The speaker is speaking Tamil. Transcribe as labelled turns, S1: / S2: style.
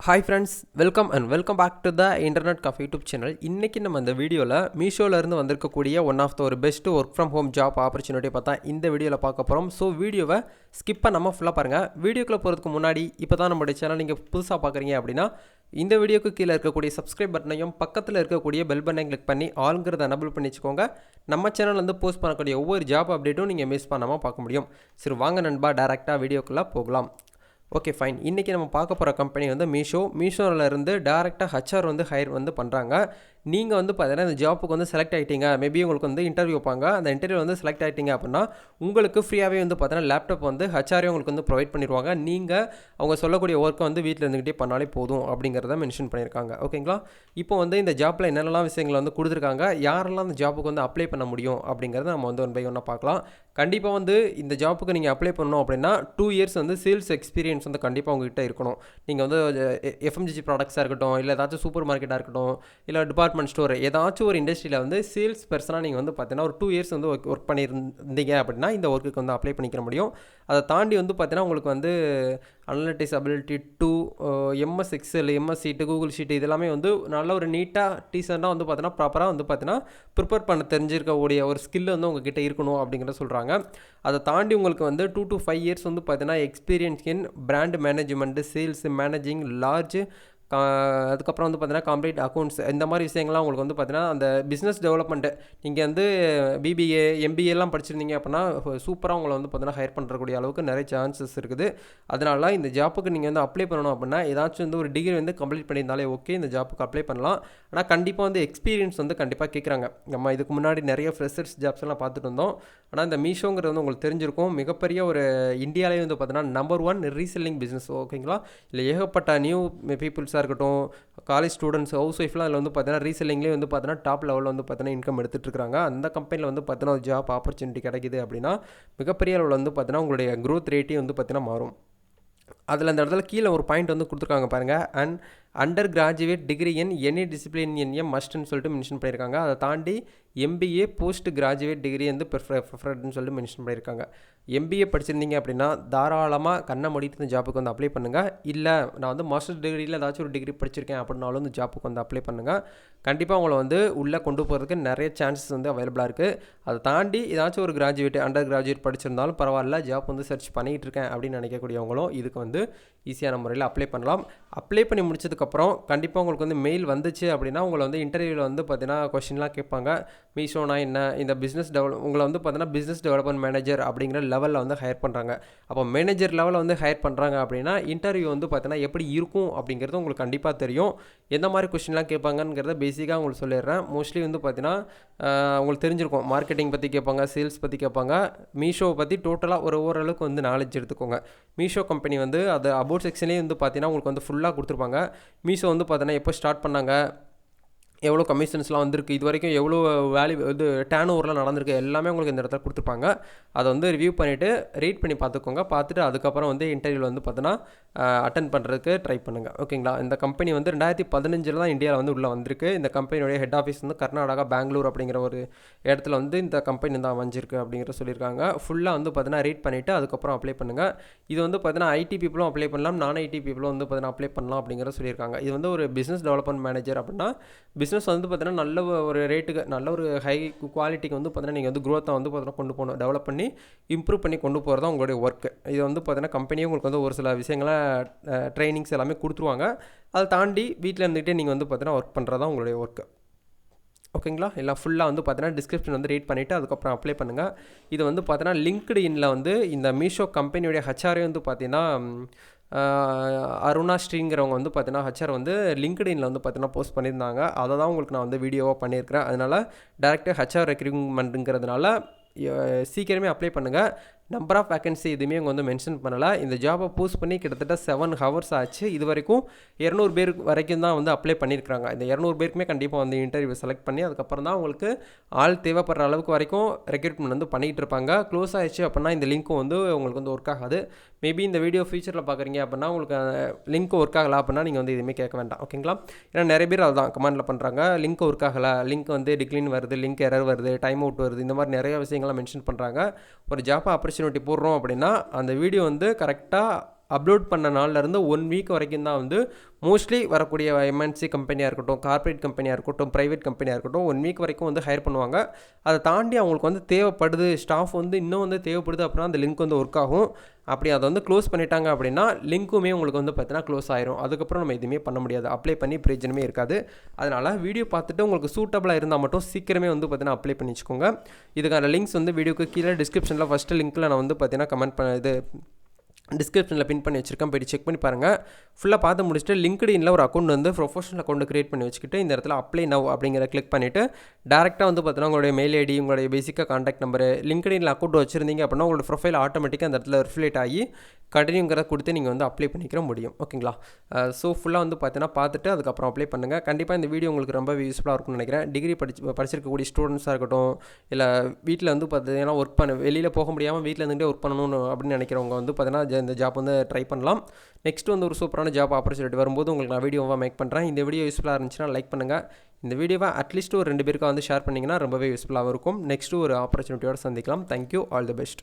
S1: Hi friends welcome and welcome back to the internet coffee YouTube channel இன்றைக்கி நம்ம இந்த வீடியோவில் மீஷோலேருந்து வந்திருக்கக்கூடிய ஒன் ஆஃப் த ஒரு best work from home job opportunity பார்த்தா இந்த வீடியோவில் பார்க்க போகிறோம் ஸோ வீடியோவை ஸ்கிப்பாக நம்ம ஃபுல்லாக பாருங்கள் வீடியோக்குள்ளே போகிறதுக்கு முன்னாடி இப்போ தான் நம்மளுடைய சேனல் நீங்கள் புதுசாக பார்க்குறீங்க அப்படின்னா இந்த வீடியோக்கு கீழே இருக்கக்கூடிய சப்ஸ்கிரைப் பட்டனையும் பக்கத்தில் இருக்கக்கூடிய பெல் பட்டனை கிளிக் பண்ணி ஆளுங்கிறத எனபிள் பண்ணி வச்சுக்கோங்க. நம்ம சேனல் வந்து போஸ்ட் பண்ணக்கூடிய ஒவ்வொரு ஜாப் அப்டேட்டும் நீங்கள் மிஸ் பண்ணாமல் பார்க்க முடியும். சரி வாங்க நண்பா டேரெக்டாக வீடியோக்குள்ளே போகலாம். ஓகே ஃபைன் இன்றைக்கி நம்ம பார்க்க போகிற கம்பெனி வந்து மீஷோ மீஷோவில் இருந்து டேரெக்டாக ஹச்ஆர் வந்து ஹையர் வந்து பண்ணுறாங்க நீங்கள் வந்து பார்த்தீங்கன்னா இந்த ஜாப்புக்கு வந்து செலக்ட் ஆகிட்டீங்க மேபி உங்களுக்கு வந்து இன்டர்வியூ வைப்பாங்க. அந்த இன்டர்வியூ வந்து செலக்ட் ஆகிட்டீங்க அப்படின்னா உங்களுக்கு ஃப்ரீயாகவே வந்து பார்த்தீங்கன்னா லேப்டாப் வந்து ஹச்ஆரே உங்களுக்கு வந்து ப்ரொவைட் பண்ணிடுவாங்க நீங்கள் அவங்க சொல்லக்கூடிய ஒர்க்கை வந்து வீட்டில் இருந்துக்கிட்டே பண்ணாலே போதும் அப்படிங்கிறத மென்ஷன் பண்ணியிருக்காங்க. ஓகேங்களா இப்போ வந்து இந்த ஜாப்பில் என்னென்னலாம் விஷயங்கள் வந்து கொடுத்துருக்காங்க? யாரெல்லாம் அந்த ஜாப்புக்கு வந்து அப்ளை பண்ண முடியும் அப்படிங்கிறத நம்ம வந்து ஒன் பை ஒன்னாக பார்க்கலாம். கண்டிப்பாக வந்து இந்த ஜாப்புக்கு நீங்கள் அப்ளை பண்ணணும் அப்படின்னா டூ இயர்ஸ் வந்து சேல்ஸ் எக்ஸ்பீரியன்ஸ் வந்து கண்டிப்பாக உங்ககிட்ட இருக்கணும். நீங்கள் வந்து எஃப்எம்ஜிஜி ப்ராடக்ட்ஸாக இருக்கட்டும் இல்லை ஏதாச்சும் சூப்பர் மார்க்கெட்டாக இருக்கட்டும் இல்லை டிபார்ட்மெண்ட் ஸ்டோர் ஏதாச்சும் ஒரு இண்டஸ்ட்ரியில் வந்து சேல்ஸ் பர்சனாக நீங்கள் வந்து பார்த்தீங்கன்னா ஒரு டூ இயர்ஸ் வந்து ஒர்க் ஒர்க் பண்ணியிருந்தீங்க அப்படின்னா இந்த ஒர்க்குக்கு வந்து அப்ளை பண்ணிக்கிற முடியும். அதை தாண்டி வந்து பார்த்தீங்கன்னா உங்களுக்கு வந்து analytics ability to MS Excel MS sheet Google sheet இதெல்லாமே வந்து நல்ல ஒரு நீட்டாக டீசெண்டாக வந்து பார்த்தீங்கன்னா ப்ராப்பராக வந்து பார்த்தீங்கன்னா ப்ரிப்பேர் பண்ண தெரிஞ்சிருக்கக்கூடிய ஒரு ஸ்கில் வந்து உங்ககிட்ட இருக்கணும் அப்படிங்கிறத சொல்கிறாங்க அதை தாண்டி உங்களுக்கு வந்து டூ டு ஃபைவ் இயர்ஸ் வந்து பார்த்தீங்கன்னா experience in brand management sales managing large அதுக்கப்புறம் வந்து பார்த்தீங்கன்னா கம்ப்ளீட் அக்கௌண்ட்ஸ் இந்த மாதிரி விஷயங்கள்லாம் உங்களுக்கு வந்து பார்த்தீங்கன்னா அந்த பிஸ்னஸ் டெவலப்மெண்ட்டு நீங்கள் வந்து பிபிஏ எம்பிஏலாம் படிச்சிருந்தீங்க அப்படின்னா சூப்பராக உங்களை வந்து பார்த்தீங்கன்னா ஹையர் பண்ணுறக்கூடிய அளவுக்கு நிறைய சான்சஸ் இருக்குது. அதனால இந்த ஜாப்புக்கு நீங்கள் வந்து அப்ளை பண்ணணும் அப்படின்னா ஏதாச்சும் வந்து ஒரு டிகிரி வந்து கம்ப்ளீட் பண்ணியிருந்தாலே ஓகே இந்த ஜாப்புக்கு அப்ளை பண்ணலாம். ஆனால் கண்டிப்பாக வந்து எக்ஸ்பீரியன்ஸ் வந்து கண்டிப்பாக கேட்குறாங்க. நம்ம இதுக்கு முன்னாடி நிறைய ஃப்ரெஷர்ஸ் ஜாப்ஸ் எல்லாம் பார்த்துட்டு இருந்தோம். ஆனால் இந்த மீஷோங்கிறது வந்து உங்களுக்கு தெரிஞ்சிருக்கும். மிகப்பெரிய ஒரு இந்தியாவிலே வந்து பார்த்தீங்கன்னா நம்பர் ஒன் ரீசெல்லிங் பிஸ்னஸ் ஓகேங்களா இல்லை ஏகப்பட்ட நியூ பீப்புள்ஸாக இருக்கட்டும் காலேஜ் ஸ்டூடெண்ட்ஸ் ஹவுஸ் ஒய்ஃப்லாம் அதில் வந்து பார்த்தீங்கன்னா ரீசெல்லிங்லேயே வந்து பார்த்தீங்கன்னா டாப் லெவலில் வந்து பார்த்தீங்கன்னா இன்கம் எடுத்துகிட்டு இருக்காங்க. அந்த கம்பெனியில் வந்து பார்த்தீங்கன்னா ஒரு ஜாப் ஆப்பர்ச்சுனிட்டி கிடைக்குது அப்படின்னா மிகப்பெரிய அளவில் வந்து பார்த்தீங்கன்னா உங்களுடைய க்ரோத் ரேட்டே வந்து பார்த்தீங்கன்னா மாறும். அதில் அந்த இடத்துல கீழே ஒரு பாயிண்ட் வந்து கொடுத்துருக்காங்க பாருங்கள் and under graduate degree in any discipline in M மஸ்ட்னு சொல்லிட்டு மென்ஷன் பண்ணியிருக்காங்க. அதை தாண்டி எம்பிஏ போஸ்ட் கிராஜுவேட் டிகிரி வந்து ப்ரிஃபர்ட்னு சொல்லிட்டு மென்ஷன் பண்ணியிருக்காங்க. எம்பிஏ படிச்சிருந்தீங்க அப்படின்னா தாராளமாக கண்ணை மூடிட்டு இந்த ஜாப்புக்கு வந்து அப்ளை பண்ணுங்கள் இல்லை நான் வந்து மாஸ்டர் டிகிரியில் ஏதாச்சும் ஒரு டிகிரி படிச்சிருக்கேன் அப்படின்னாலும் இந்த ஜாப்புக்கு வந்து அப்ளை பண்ணுங்கள் கண்டிப்பாக உங்களை வந்து உள்ளே கொண்டு போகிறதுக்கு நிறைய சான்சஸ் வந்து அவைலபிளாக இருக்குது அதை தாண்டி ஏதாச்சும் ஒரு கிராஜுவேட் அண்டர் கிராஜுவேட் படிச்சிருந்தாலும் பரவாயில்ல ஜாப் வந்து சர்ச் பண்ணிகிட்டு இருக்கேன் அப்படின்னு நினைக்கக்கூடியவங்களும் இதுக்கு வந்து ஈஸியான முறையில் அப்ளை பண்ணலாம். அப்ளை பண்ணி முடிச்சதுக்கு முடிச்சதுக்கப்புறம் கண்டிப்பாக உங்களுக்கு வந்து மெயில் வந்துச்சு அப்படின்னா உங்களை வந்து இன்டர்வியூவில் வந்து பார்த்தீங்கன்னா கொஷின்லாம் கேட்பாங்க. மீஷோனா என்ன? இந்த பிஸ்னஸ் டெவலப் உங்களை வந்து பார்த்தீங்கன்னா பிஸ்னஸ் டெவலப்மெண்ட் மேனேஜர் அப்படிங்கிற லெவலில் வந்து ஹையர் பண்ணுறாங்க அப்போ மேனேஜர் லெவலில் வந்து ஹையர் பண்ணுறாங்க அப்படின்னா இன்டர்வியூ வந்து பார்த்தீங்கன்னா எப்படி இருக்கும் அப்படிங்கிறது உங்களுக்கு கண்டிப்பாக தெரியும். எந்த மாதிரி கொஷின்லாம் கேட்பாங்கங்கிறத பேசிக்காக உங்களுக்கு சொல்லிடுறேன். மோஸ்ட்லி வந்து பார்த்தீங்கன்னா உங்களுக்கு தெரிஞ்சிருக்கும். மார்க்கெட்டிங் பற்றி கேட்பாங்க சேல்ஸ் பற்றி கேட்பாங்க. மீஷோவை பற்றி டோட்டலாக ஒரு ஓரளவுக்கு வந்து நாலேஜ் எடுத்துக்கோங்க. மீஷோ கம்பெனி வந்து அது அபவுட் செக்ஷன்லேயே வந்து பார்த்தீங்கன்னா உங்களுக்கு வந்து ஃபுல்லாக கொடுத்துருப்பாங்க. மீஷோ வந்து பார்த்தீங்கன்னா எப்போ ஸ்டார்ட் பண்ணாங்க? எவ்வளோ கமிஷன்ஸ்லாம் வந்திருக்கு இது வரைக்கும் எவ்வளோ வேல்யூ இது டேன் ஓவரில் நடந்திருக்கு எல்லாமே உங்களுக்கு இந்த இடத்துல கொடுத்துருப்பாங்க. அதை வந்து ரிவ்யூ பண்ணிவிட்டு ரீட் பண்ணி பார்த்துக்கோங்க. பார்த்துட்டு அதுக்கப்புறம் வந்து இன்டர்வியூவில் வந்து பார்த்தீங்கன்னா அட்டன் பண்ணுறதுக்கு ட்ரை பண்ணுங்கள் ஓகேங்களா? இந்த கம்பெனி வந்து ரெண்டாயிரத்தி பதினஞ்சில் தான் இந்தியாவில் வந்து உள்ளே வந்திருக்கு. இந்த கம்பெனியோடைய ஹெட் ஆஃபீஸ் வந்து கர்நாடகா பெங்களூர் அப்படிங்கிற ஒரு இடத்துல வந்து இந்த கம்பெனி தான் அமைஞ்சிருக்கு அப்படிங்கிற சொல்லியிருக்காங்க. ஃபுல்லாக வந்து பார்த்தீங்கன்னா ரீட் பண்ணிவிட்டு அதுக்கப்புறம் அப்ளை பண்ணுங்கள் இது வந்து பார்த்தீங்கன்னா ஐடி பீப்புளும் அப்ளை பண்ணலாம் நான் ஐடி பீப்புளும் வந்து பார்த்தீங்கன்னா அப்ளை பண்ணலாம் அப்படிங்கிற சொல்லியிருக்காங்க. இது வந்து ஒரு பிஸ்னஸ் டெவலப்மெண்ட் மேனேஜர் அப்படின்னா பிஸ்னஸ் வந்து பார்த்தீங்கன்னா நல்ல ஒரு ரேட்டுக்கு நல்ல ஒரு ஹை குவாலிட்டிக்கு வந்து பார்த்தீங்கன்னா நீங்கள் வந்து க்ரோத்தை வந்து பார்த்தீங்கன்னா கொண்டு போகணும். டெவலப் பண்ணி இம்ப்ரூவ் பண்ணி கொண்டு போகிறது தான் உங்களுடைய ஒர்க்கு இது வந்து பார்த்தீங்கன்னா கம்பெனியும் உங்களுக்கு வந்து ஒரு சில விஷயங்களை ட்ரைனிங்ஸ் எல்லாமே கொடுத்துருவாங்க. அதை தாண்டி வீட்டில் இருந்துகிட்டே நீங்கள் வந்து பார்த்தீங்கன்னா ஒர்க் பண்ணுறது தான் உங்களுடைய ஒர்க்கு ஓகேங்களா எல்லாம் ஃபுல்லாக வந்து பார்த்தீங்கன்னா டிஸ்கிரிப்ஷன் வந்து ரீட் பண்ணிவிட்டு அதுக்கப்புறம் அப்ளை பண்ணுங்கள் இது வந்து பார்த்தீங்கன்னா லிங்க்டு இனில் வந்து இந்த மீஷோ கம்பெனியுடைய ஹச்ஆரே வந்து பார்த்தீங்கன்னா அருணா ஸ்ரீங்கிறவங்க வந்து பார்த்தீங்கன்னா ஹச்ஆர் வந்து லிங்க்டின்ல வந்து பார்த்தீங்கன்னா போஸ்ட் பண்ணியிருந்தாங்க. அதை தான் உங்களுக்கு நான் வந்து வீடியோவாக பண்ணியிருக்கிறேன். அதனால் டேரெக்டாக ஹச்ஆர் ரெக்ரூட்மெண்ட்டுங்கிறதுனால சீக்கிரமே அப்ளை பண்ணுங்கள் நம்பர் ஆஃப் வேகன்சி எதுவுமே இவங்க வந்து மென்ஷன் பண்ணலை. இந்த ஜாபை போஸ்ட் பண்ணி கிட்டத்தட்ட செவன் ஹவர்ஸ் ஆச்சு. இது வரைக்கும் இரநூறு பேர் வரைக்கும் தான் வந்து அப்ளை பண்ணியிருக்காங்க இந்த இரநூறு பேருக்குமே கண்டிப்பாக வந்து இன்டர்வியூ செலக்ட் பண்ணி அதுக்கப்புறம் தான் உங்களுக்கு ஆள் தேவைப்படுற அளவுக்கு வரைக்கும் ரெக்ரூட்மெண்ட் வந்து பண்ணிகிட்டு இருப்பாங்க. க்ளோஸ் ஆயிடுச்சு அப்படின்னா இந்த லிங்க்கும் வந்து உங்களுக்கு வந்து ஒர்க் ஆகாது. மேபி இந்த வீடியோ ஃபியூச்சரில் பார்க்குறீங்க அப்படின்னா உங்களுக்கு லிங்க் ஒர்க் ஆகலை அப்படின்னா நீங்கள் வந்து எதுவுமே கேட்க வேண்டாம். ஓகேங்களா ஏன்னா நிறைய பேர் அதுதான் கமெண்டில் பண்ணுறாங்க லிங்க் ஒர்க் ஆகலை. லிங்க் வந்து டிக்ளின் வருது. லிங்க் எரர் வருது. டைம் அவுட் வருது. இந்த மாதிரி நிறைய விஷயங்கள்லாம் மென்ஷன் பண்ணுறாங்க ஒரு ஜாப் ஆப்பர்ச்சுனிட்டி போடுறோம் அப்படின்னா அந்த வீடியோ வந்து கரெக்டாக அப்லோட் பண்ண நாள்லேருந்து ஒன் வீக் வரைக்கும் தான் வந்து மோஸ்ட்லி வரக்கூடிய எம்என்சி கம்பெனியாக இருக்கட்டும் கார்ப்பரேட் கம்பெனியாக இருக்கட்டும் ப்ரைவேட் கம்பெனியாக இருக்கட்டும் ஒன் வீக் வரைக்கும் வந்து ஹையர் பண்ணுவாங்க. அதை தாண்டி அவங்களுக்கு வந்து தேவைப்படுது ஸ்டாஃப் வந்து இன்னும் வந்து தேவைப்படுது அப்படின்னா அந்த லிங்க் வந்து ஒர்க் ஆகும். அப்படி அதை வந்து க்ளோஸ் பண்ணிட்டாங்க அப்படின்னா லிங்க்குமே உங்களுக்கு வந்து பார்த்தீங்கன்னா க்ளோஸ் ஆயிரும். அதுக்கப்புறம் நம்ம எதுவுமே பண்ண முடியாது. அப்ளை பண்ணி பிரயோஜனமே இருக்காது. அதனால் வீடியோ பார்த்துட்டு உங்களுக்கு சூட்டபிளாக இருந்தால் மட்டும் சீக்கிரமே வந்து பார்த்தீங்கன்னா அப்ளை பண்ணி வச்சுக்கோங்க. இதுக்கான லிங்க்ஸ் வந்து வீடியோக்கு கீழே டிஸ்கிரிப்ஷனில் ஃபஸ்ட்டு லிங்க்கில் நான் வந்து பார்த்தீங்கன்னா கமெண்ட் பண்ண இது டிஸ்கிரிப்ஷனில் பின் பண்ணி வச்சிருக்கேன். போய்ட்டு செக் பண்ணி பாருங்கள் ஃபுல்லாக பார்த்து முடிச்சுட்டு லிங்க்டின்ல ஒரு அக்கௌண்ட் வந்து ப்ரொஃபஷனல் அக்கௌண்ட் கிரியேட் பண்ணி வச்சுக்கிட்டு இந்த இடத்துல அப்ளை நவ் அப்படிங்கிற கிளிக் பண்ணிவிட்டு டேரெக்டாக வந்து பார்த்தீங்கன்னா உங்களுடைய மெயில் ஐடி உங்களுடைய பேசிக்காக காண்டாக்ட் நம்பரு லிங்க்டின்ல அக்கௌண்ட் வச்சிருந்தீங்க அப்படின்னா உங்களோட ப்ரொஃபைல் ஆட்டோமேட்டிக்காக அந்த இடத்துல ரிஃப்ளேட் ஆகி கண்டினியூங்கிறத கொடுத்து நீங்கள் வந்து அப்ளை பண்ணிக்கிற முடியும். ஓகேங்களா ஸோ ஃபுல்லாக வந்து பார்த்தீங்கன்னா பார்த்துட்டு அதுக்கப்புறம் அப்ளை பண்ணுங்கள் கண்டிப்பாக இந்த வீடியோ உங்களுக்கு ரொம்ப யூஸ்ஃபுல்லாக இருக்கும்னு நினைக்கிறேன். டிகிரி படிச்சு படிச்சிருக்கக்கூடிய ஸ்டூடெண்ட்ஸாக இருக்கட்டும் இல்லை வீட்டில் வந்து பார்த்தீங்கன்னா ஒர்க் பண்ண வெளியில் போக முடியாமல் வீட்டில் இருந்துகிட்டே ஒர்க் பண்ணணும்னு அப்படின்னு நினைக்கிறவங்க வந்து பார்த்தீங்கன்னா இந்த ஜாப் வந்து ட்ரை பண்ணலாம். நெக்ஸ்ட் வந்து ஒரு சூப்பரான ஜாப் ஆப்பர்ச்சுனிட்டி வரும்போது உங்களுக்கு நான் வீடியோவாக மேக் பண்ணுறேன் இந்த வீடியோ யூஸ்ஃபுல்லாக இருந்துச்சுன்னா லைக் பண்ணுங்கள் இந்த வீடியோவை அட்லீஸ்ட் ஒரு ரெண்டு பேருக்காக வந்து ஷேர் பண்ணிங்கன்னா ரொம்பவே யூஸ்ஃபுல்லாக இருக்கும். நெக்ஸ்ட்டு ஒரு ஆப்பர்ச்சுனிட்டியோட சந்திக்கலாம். Thank you all the best